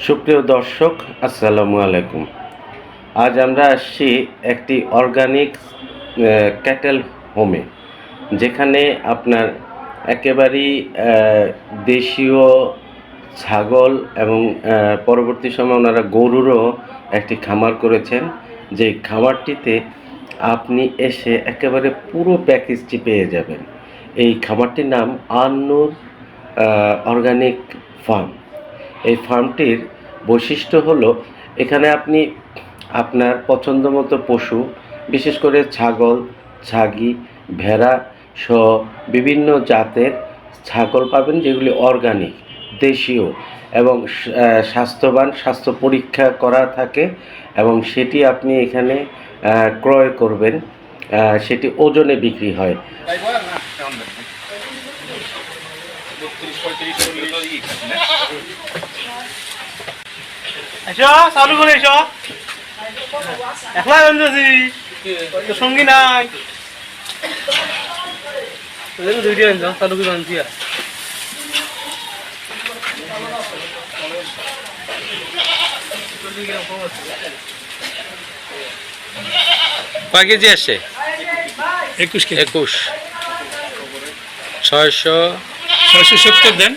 সুপ্রিয় দর্শক, আসসালামু আলাইকুম। আজ আমরা আসছি একটি অর্গানিক ক্যাটেল হোমে যেখানে আপনার একেবারেই দেশীয় ছাগল এবং পরবর্তী সময় ওনারা গরুরও একটি খামার করেছেন। যে খামারটিতে আপনি এসে একেবারে পুরো প্যাকেজটি পেয়ে যাবেন। এই খামারটির নাম আন্নুর অর্গানিক ফার্ম এই ফার্মটির বৈশিষ্ট্য হলো, এখানে আপনি আপনার পছন্দ মতো পশু, বিশেষ করে ছাগল, ছাগি, ভেড়া সহ বিভিন্ন জাতের ছাগল পাবেন যেগুলি অর্গানিক, দেশীয় এবং স্বাস্থ্যবান, স্বাস্থ্য পরীক্ষা করা থাকে এবং সেটি আপনি এখানে ক্রয় করবেন সেটি ওজনে বিক্রি হয়। এসো চালু করে এসো। একলা বান্ধবী তো সঙ্গী নাই। দুইটি বান্ধব চালু করে বান্ধি আর। কয় কেজি আসে? একুশ কেজি। একুশ। ছয়শো ছয়শো সত্তর দেন।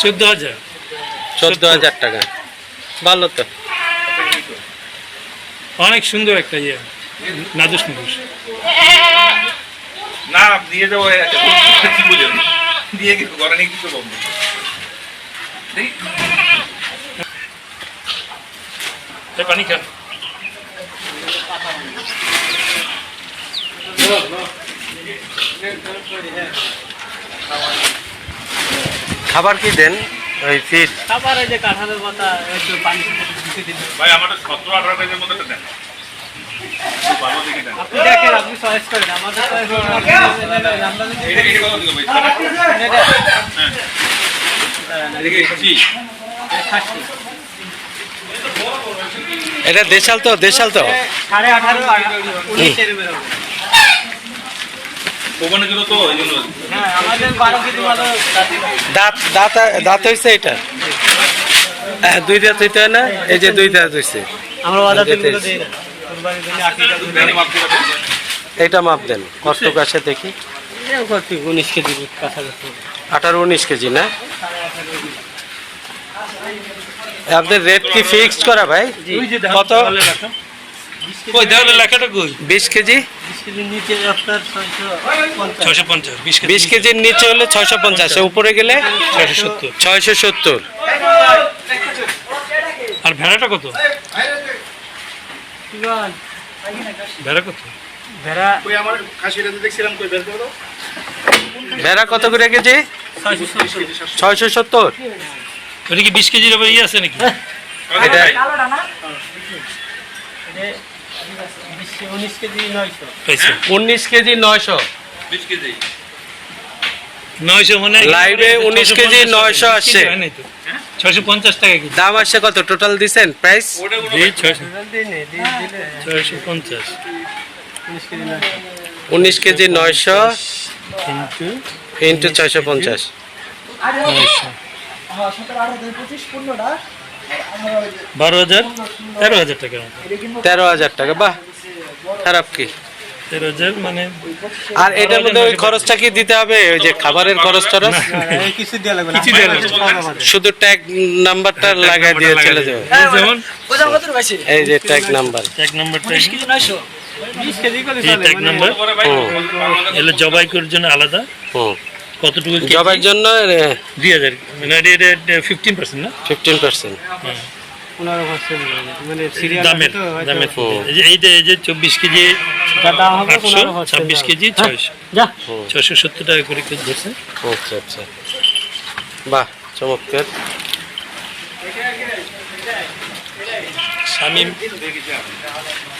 চোদ্দ হাজার। চোদ্দ হাজার টাকা। ভালো তো। অনেক সুন্দর একটা ইয়ে নাদুস নাদুস। না দিয়ে কি বুঝেন? দিয়ে কিছু ঘরে নিয়ে কিছু বলব পানি খান খাবার কি দেন? ওই ফিড খাবার এই যে কাঁঠালের পাতা একটু পানি দিতে দিন। ভাই আমার সতেরো আঠারো কেজির মতো দেন। আপনি দেখেন আপনি চয়েস করেন। আমাদের এটা দেশাল তো দেশাল তো। সাড়ে আঠারো উনিশের বেরোবে ওখানে গেল তো এই জন্য হ্যাঁ আমাদের বারো কেজি ভালো দাঁত দাঁত দাঁত হয়েছে এটা? হ্যাঁ, দুই দাঁত হইতে হয় না? এই যে দুই দাঁত হয়েছে ব্যানি মাপ দেন। এইটা মাপ দেন কত কাছে দেখি। উনিশ কেজি আঠারো উনিশ কেজি না? আপনাদের রেট কি ফিক্সড করা ভাই? কত? বিশ কেজি? কেজির নিচে আপনার ছয়শো পঞ্চাশ। বিশ কেজির নিচে। হলে ছয়শো পঞ্চাশ উপরে গেলে ছয়শো সত্তর। ছয়শো সত্তর। আর ভেড়াটা কত? ভেড়া কত? ভেড়া করে? ভেড়া কত করে কেজি? ছয়শো সত্তর। ওটা কি বিশ কেজির ইয়ে আছে নাকি? এটা উনিশ কেজি নয়শো উনিশ নয়শো নয়শো মানে লাইভে 19 কেজি 900 আসছে। ছয়শো পঞ্চাশ টাকা কেজি দাম আসছে কত টোটাল দিছেন প্রাইস ছয়শো পঞ্চাশ উনিশ কেজি নয়শো উনিশ নয়শো ইন্টু ছয়শো পঞ্চাশ নয়শো বারো হাজার? তেরো হাজার টাকা। মতো তেরো হাজার টাকা বাহ খারাপ কি? তেরো হাজার মানে আর এটার মধ্যে ওই খরচটা কি দিতে হবে? ওই যে খাবারের খরচ টরচ কিছু দেওয়া লাগবে কিছু দেওয়া লাগবে শুধু ট্যাগ নাম্বারটা লাগাই দিয়ে চলে যাবে। এই যেমন? এই যে ট্যাগ নাম্বার এক নম্বরটা বিশ কেজি করে এই চলে ট্যাগ মানে নাম্বার জবাই করার জন্য আলাদা। হুম। কতটুকু জবের জন্য দুই হাজার মানে ফিফটিন পার্সেন্ট না? ফিফটিন পার্সেন্ট মানে ছয়শো। সত্তর টাকা করে কেজি ধরছে। আচ্ছা আচ্ছা। বাহ চমৎকার। স্বামী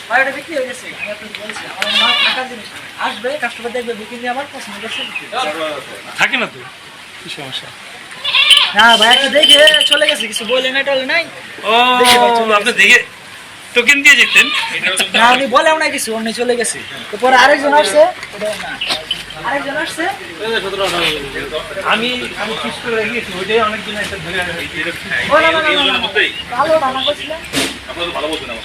ভাই বিক্রি হয়ে গেছে। আমি আপনাকে বলছি আমার মাল টাকা জিনিস আসবে কাস্টমার দেখবে বুকিং দিয়ে আমার পছন্দ করছে। থাকে না তো? কি সমস্যা? হ্যাঁ ভাই একটা দেখে চলে গেছে কিছু বলে নাই টলে নাই। ও আপনি দেখে টোকেন দিয়ে যেতেন না উনি বলে আমরা কিছু উনি চলে গেছে। তো পরে আরেকজন আসছে আরেকজন আসছে। আমি আমি ফিক্স করে রেখেছি ওইটাই অনেকদিন একটা ধরে ও না না না, না, না, না। ভালো রান্না করছিলেন আপনারা তো ভালো বলছেন আমার।